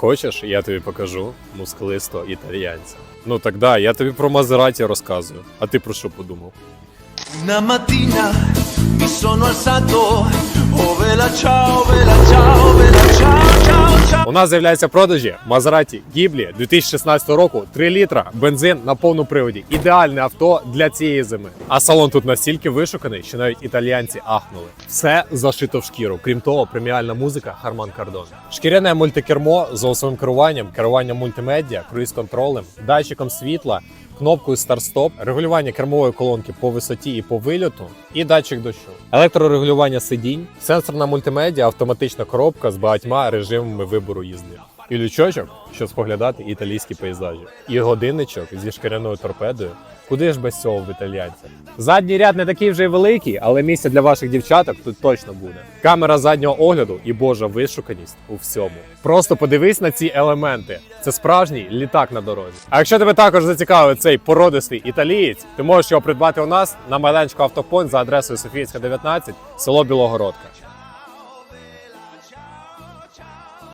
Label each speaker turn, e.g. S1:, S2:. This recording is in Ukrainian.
S1: Хочеш, я тобі покажу мускулисто італіянця. Ну так да, я тобі про Мазераті розказую. А ти про що подумав?
S2: Una mattina mi sono alzato, oh vela ciao, vela ciao.
S1: У нас з'являється в продажі Мазераті Гіблі 2016 року 3 літра, бензин на повному приводі. Ідеальне авто для цієї зими. А салон тут настільки вишуканий, що навіть італіянці ахнули. Все зашито в шкіру. Крім того, преміальна музика Харман Кардон. Шкіряне мультикермо з голосовим керуванням, керування мультимедіа, круїз-контролем, датчиком світла. Кнопкою старт-стоп, регулювання кермової колонки по висоті і по вильоту, і датчик дощу, електрорегулювання сидінь, сенсорна мультимедіа, автоматична коробка з багатьма режимами вибору їзди. І лючочок, щоб споглядати італійські пейзажі, і годинничок зі шкіряною торпедою. Куди ж без цього в італійцях? Задній ряд не такий вже й великий, але місце для ваших дівчаток тут точно буде. Камера заднього огляду і божа вишуканість у всьому. Просто подивись на ці елементи. Це справжній літак на дорозі. А якщо тебе також зацікавить цей породистий італієць, ти можеш його придбати у нас на майданчику автопонт за адресою Софійська, 19, село Білогородка.